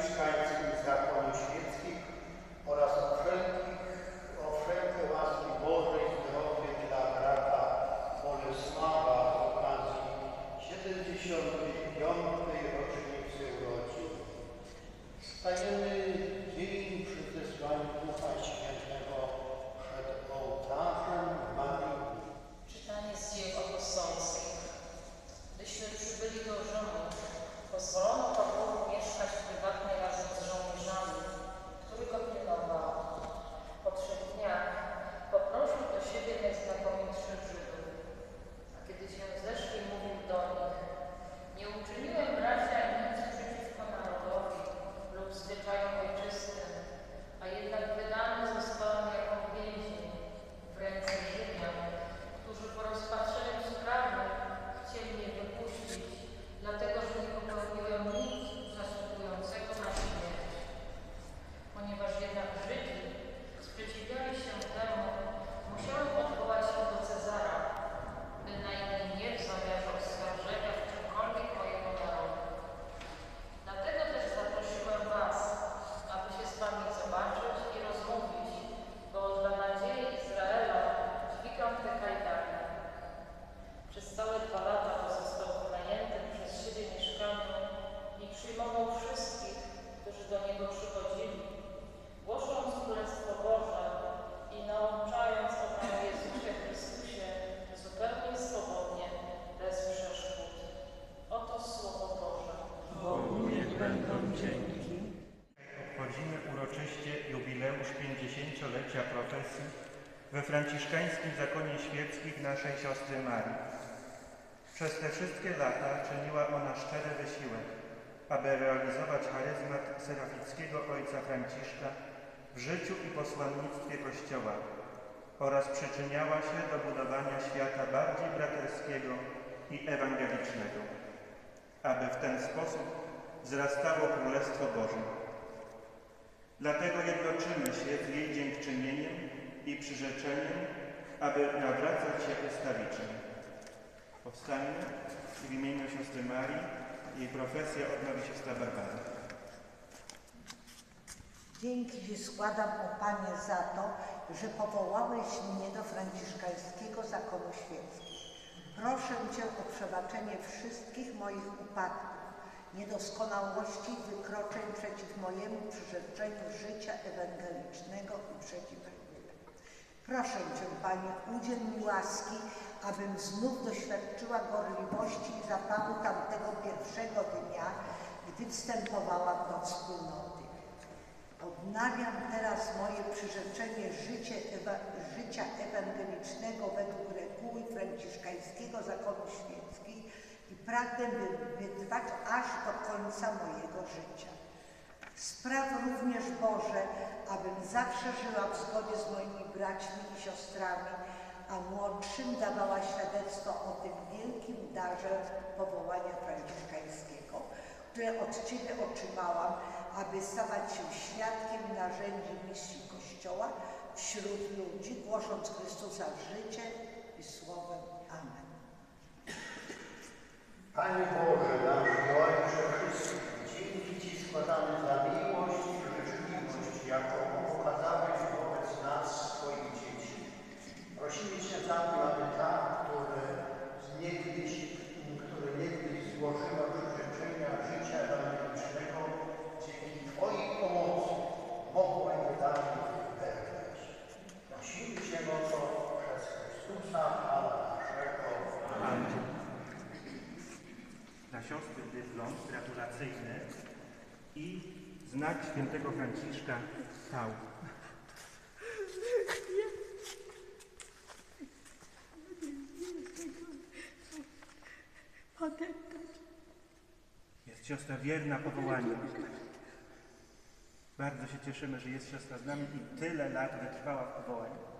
Christ 50-lecia profesji we franciszkańskim zakonie świeckich naszej siostry Marii. Przez te wszystkie lata czyniła ona szczery wysiłek, aby realizować charyzmat serafickiego ojca Franciszka w życiu i posłannictwie Kościoła oraz przyczyniała się do budowania świata bardziej braterskiego i ewangelicznego, aby w ten sposób wzrastało Królestwo Boże. Dlatego jednoczymy się z jej dziękczynieniem i przyrzeczeniem, aby nawracać się ustawicznie. Powstańmy w imieniu siostry Marii jej profesję odnowi siostra Barbara. Dzięki Ci składam, o Panie, za to, że powołałeś mnie do franciszkańskiego zakonu świeckiego. Proszę Cię o przebaczenie wszystkich moich upadków, niedoskonałości i wykroczeń przeciw mojemu przyrzeczeniu życia ewangelicznego i przeciw. Proszę Cię, Panie, udziel mi łaski, abym znów doświadczyła gorliwości i zapału tamtego pierwszego dnia, gdy wstępowałam do wspólnoty. Odnawiam teraz moje przyrzeczenie życie, ewa, życia ewangelicznego według reguły franciszkańskiego zakonu świeckiego i pragnę wytrwać aż do końca mojego życia. Spraw również Boże, abym zawsze żyła w zgodzie z moimi braćmi i siostrami, a młodszym dawała świadectwo o tym wielkim darze powołania franciszkańskiego, które od Ciebie otrzymałam, aby stawać się świadkiem narzędzi misji Kościoła wśród ludzi, głosząc Chrystusa życie i słowem. Amen. Panie Boże, nasz Ojcze wszystkich, dzięki Ci składamy za miłość i życzliwość, jaką okazałeś wobec nas, swoich dzieci. Prosimy Cię za to, aby ta, które niegdyś, które niegdyś złożyła przyrzeczenia życia ewangelicznego, dzięki Twojej pomocy mogła je dalej wypełniać. Prosimy Cię o to przez Chrystusa, Pana naszego. Amen. Dla siostry dyplom gratulacyjny i znak świętego Franciszka Tau. Jest siostra wierna powołaniu. Bardzo się cieszymy, że jest siostra z nami i tyle lat wytrwała w powołaniu.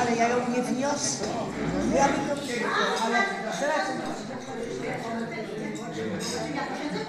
Ale ja ją nie wniosę. Ja bym przyjechała, ale teraz... Ja księdza